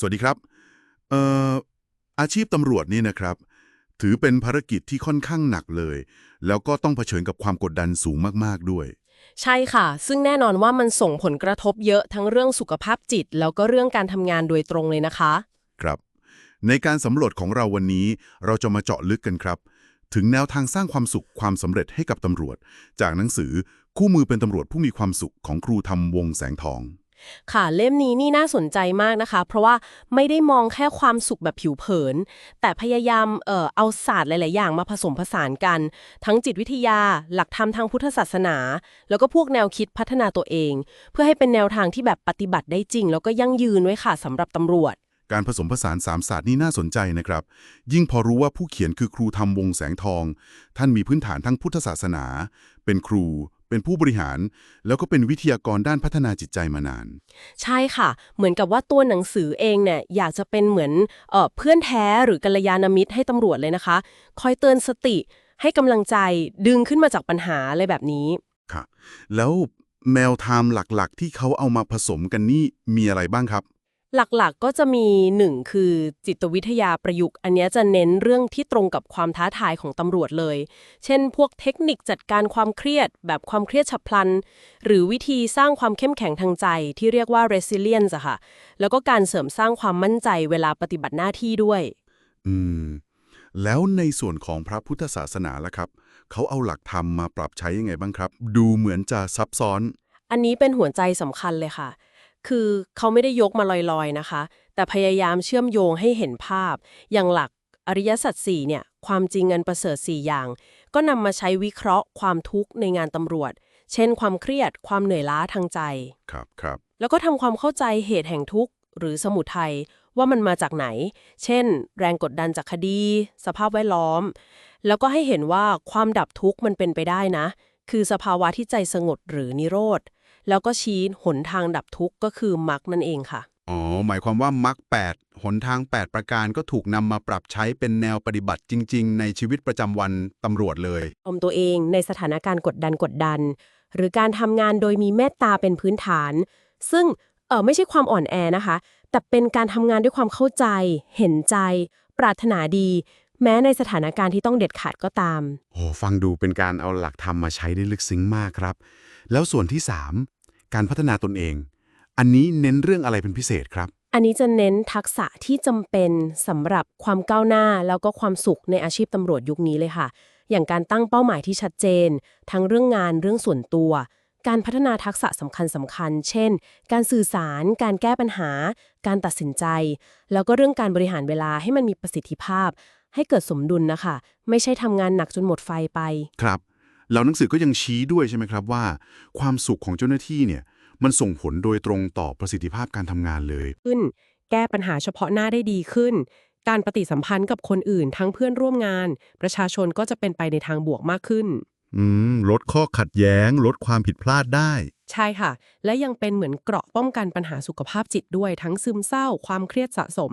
สวัสดีครับเอ่ออาชีพตำรวจนี่นะครับ ถือเป็นภารกิจที่ค่อนข้างหนักเลย แล้วก็ต้องเผชิญกับความกดดันสูงมากๆด้วย ใช่ค่ะ ซึ่งแน่นอนว่ามันส่งผลกระทบเยอะทั้งเรื่องสุขภาพจิต แล้วก็เรื่องการทำงานโดยตรงเลยนะคะ ครับ ในการสำรวจของเราวันนี้ เราจะมาเจาะลึกกันครับ ถึงแนวทางสร้างความสุขความสำเร็จให้กับตำรวจ จากหนังสือคู่มือเป็นตำรวจผู้มีความสุขของครูทำวงแสงทอง ค่ะเล่มนี้นี่น่าสนใจมากนะคะ เพราะว่าไม่ได้มองแค่ความสุขแบบผิวเผิน แต่พยายามเอ่อเอาศาสตร์หลาย ๆ อย่างมาผสมผสานกัน ทั้งจิตวิทยา หลักธรรมทางพุทธศาสนา แล้วก็พวกแนวคิดพัฒนาตัวเอง เพื่อให้เป็นแนวทางที่แบบปฏิบัติได้จริง แล้วก็ยั่งยืนไว้ค่ะสำหรับตำรวจการผสมผสานสามศาสตร์นี่น่าสนใจนะครับ ยิ่งพอรู้ว่าผู้เขียนคือครูทำวงแสงทอง ท่านมีพื้นฐานทั้งพุทธศาสนา เป็นครู เป็นผู้บริหาร แล้วก็เป็นวิทยากรด้านพัฒนาจิตใจมานาน ใช่ค่ะ เหมือนกับว่าตัวหนังสือเองเนี่ยอยากจะเป็นเหมือนเอ่อเพื่อนแท้หรือกัลยาณมิตรให้ตำรวจเลยนะคะ คอยเตือนสติ ให้กำลังใจดึงขึ้นมาจากปัญหาอะไรแบบนี้ค่ะ แล้วแนวทางหลักๆ ที่เขาเอามาผสมกันนี่มีอะไรบ้างครับ หลักๆก็จะมีหนึ่งคือจิตวิทยาประยุกต์ อันเนี้ยจะเน้นเรื่องที่ตรงกับความท้าทายของตำรวจเลย เช่น พวกเทคนิคจัดการความเครียด แบบความเครียดฉับพลัน หรือวิธีสร้างความเข้มแข็งทางใจที่เรียกว่า resilience อะค่ะ แล้วก็การเสริมสร้างความมั่นใจเวลาปฏิบัติหน้าที่ด้วย อืม แล้วในส่วนของพระพุทธศาสนาล่ะครับ เขาเอาหลักธรรมมาปรับใช้ยังไงบ้างครับ ดูเหมือนจะซับซ้อน อันนี้เป็นหัวใจสำคัญเลยค่ะ คือเขาไม่ได้ยกมาลอยๆนะคะ แต่พยายามเชื่อมโยงให้เห็นภาพ อย่างหลักอริยสัจสี่เนี่ย ความจริงอันประเสริฐสี่อย่าง ก็นำมาใช้วิเคราะห์ความทุกข์ในงานตำรวจ เช่น ความเครียด ความเหนื่อยล้าทางใจ ครับครับ แล้วก็ทำความเข้าใจเหตุแห่งทุกข์ หรือสมุทัยว่ามันมาจากไหน เช่น แรงกดดันจากคดี สภาพแวดล้อม แล้วก็ให้เห็นว่าความดับทุกข์มันเป็นไปได้นะ คือสภาวะที่ใจสงบหรือนิโรธ แล้วก็ชี้หนทางดับทุกข์ก็คือมรรคนั่นเองค่ะ อ๋อ หมายความว่ามรรค8หนทาง 8 ประการก็ถูกนำมาปรับใช้เป็นแนวปฏิบัติจริง ๆ ในชีวิตประจำวันตำรวจเลยอมตัวเองในสถานการณ์กดดันกดดัน หรือการทำงานโดยมีเมตตาเป็นพื้นฐาน ซึ่งเออไม่ใช่ความอ่อนแอนะคะ แต่เป็นการทำงานด้วยความเข้าใจ เห็นใจ ปรารถนาดี แม้ในสถานการณ์ที่ต้องเด็ดขาดก็ตาม โอ้ฟังดูเป็นการเอาหลักธรรมมาใช้ได้ลึกซึ้งมากครับ แล้วส่วนที่ 3 การพัฒนาตนเอง อันนี้เน้นเรื่องอะไรเป็นพิเศษครับ อันนี้จะเน้นทักษะที่จำเป็นสำหรับความก้าวหน้าแล้วก็ความสุขในอาชีพตำรวจยุคนี้เลยค่ะ อย่างการตั้งเป้าหมายที่ชัดเจน ทั้งเรื่องงานเรื่องส่วนตัว การพัฒนาทักษะสำคัญสำคัญ เช่น การสื่อสาร การแก้ปัญหา การตัดสินใจ แล้วก็เรื่องการบริหารเวลาให้มันมีประสิทธิภาพ ให้เกิดสมดุลนะคะ ไม่ใช่ทำงานหนักจนหมดไฟไป ครับ แล้วหนังสือก็ยังชี้ด้วยใช่ไหมครับว่า ความสุขของเจ้าหน้าที่เนี่ยมันส่งผลโดยตรงต่อประสิทธิภาพการทำงานเลยขึ้น แก้ปัญหาเฉพาะหน้าได้ดีขึ้น การปฏิสัมพันธ์กับคนอื่นทั้งเพื่อนร่วมงาน ประชาชนก็จะเป็นไปในทางบวกมากขึ้น อืม ลดข้อขัดแย้ง ลดความผิดพลาดได้ ใช่ค่ะ และยังเป็นเหมือนเกราะป้องกันปัญหาสุขภาพจิตด้วย ทั้งซึมเศร้า ความเครียดสะสม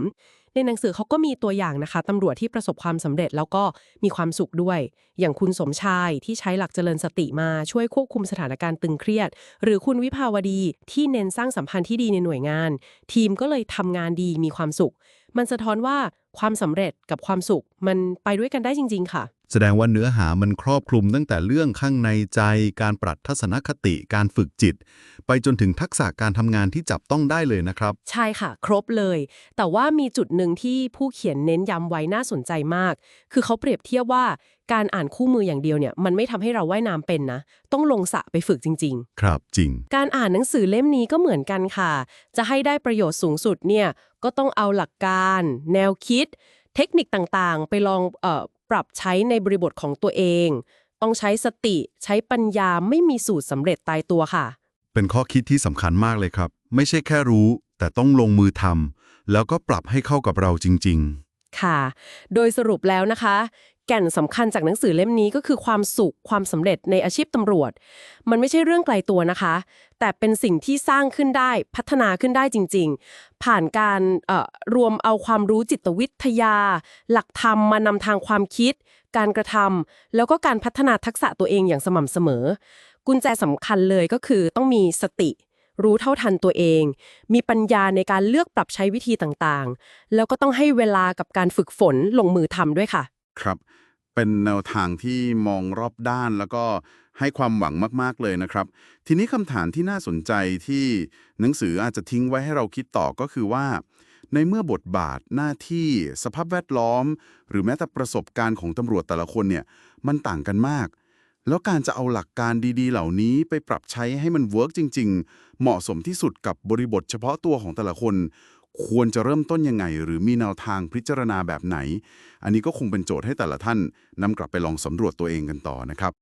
ในหนังสือเขาก็มีตัวอย่างนะคะตำรวจที่ประสบความสำเร็จแล้วก็มีความสุขด้วย อย่างคุณสมชายที่ใช้หลักเจริญสติมาช่วยควบคุมสถานการณ์ตึงเครียด หรือคุณวิภาวดีที่เน้นสร้างสัมพันธ์ที่ดีในหน่วยงาน ทีมก็เลยทำงานดีมีความสุข มันสะท้อนว่าความสำเร็จกับความสุขมันไปด้วยกันได้จริง ๆ ค่ะ แสดงว่าเนื้อหามันครอบคลุมตั้งแต่เรื่องข้างในใจ การปรับทัศนคติ การฝึกจิต ไปจนถึงทักษะการทำงานที่จับต้องได้เลยนะครับ ใช่ค่ะ ครบเลย แต่ว่ามีจุดหนึ่งที่ผู้เขียนเน้นย้ำไว้น่าสนใจมาก คือเขาเปรียบเทียบว่าการอ่านคู่มืออย่างเดียวเนี่ยมันไม่ทำให้เราว่ายน้ำเป็นนะ ต้องลงสระไปฝึกจริงครับจริงๆการอ่านหนังสือเล่มนี้ก็เหมือนกันค่ะ จะให้ได้ประโยชน์สูงสุดเนี่ยก็ต้องเอาหลักการ แนวคิด เทคนิคต่างๆ ไปลองเออ ปรับใช้ในบริบทของตัวเอง ต้องใช้สติใช้ปัญญาไม่มีสูตรสำเร็จตายตัวค่ะ เป็นข้อคิดที่สำคัญมากเลยครับ ไม่ใช่แค่รู้ แต่ต้องลงมือทำแล้วก็ปรับให้เข้ากับเราจริง ๆ ค่ะ โดยสรุปแล้วนะคะ แก่นสำคัญจากหนังสือเล่มนี้ก็คือความสุขความสำเร็จในอาชีพตำรวจ มันไม่ใช่เรื่องไกลตัวนะคะ แต่เป็นสิ่งที่สร้างขึ้นได้พัฒนาขึ้นได้จริง ๆ ผ่านการรวมเอาความรู้จิตวิทยา หลักธรรมมานำทางความคิด การกระทำแล้วก็การพัฒนาทักษะตัวเองอย่างสม่ำเสมอ กุญแจสำคัญเลยก็คือต้องมีสติ รู้เท่าทันตัวเอง มีปัญญาในการเลือกปรับใช้วิธีต่างๆ แล้วก็ต้องให้เวลากับการฝึกฝนลงมือทำด้วยค่ะ ครับ เป็นแนวทางที่มองรอบด้านแล้วก็ให้ความหวังมากๆเลยนะครับ ทีนี้คำถามที่น่าสนใจที่หนังสืออาจจะทิ้งไว้ให้เราคิดต่อก็คือว่า ในเมื่อบทบาทหน้าที่สภาพแวดล้อม หรือแม้แต่ประสบการณ์ของตำรวจแต่ละคนเนี่ยมันต่างกันมาก แล้วการจะเอาหลักการดีๆ เหล่านี้ไปปรับใช้ให้มันเวิร์กจริง ๆ เหมาะสมที่สุดกับบริบทเฉพาะตัวของแต่ละคน ควรจะเริ่มต้นยังไง หรือมีแนวทางพิจารณาแบบไหน อันนี้ก็คงเป็นโจทย์ให้แต่ละท่านนำกลับไปลองสำรวจตัวเองกันต่อนะครับ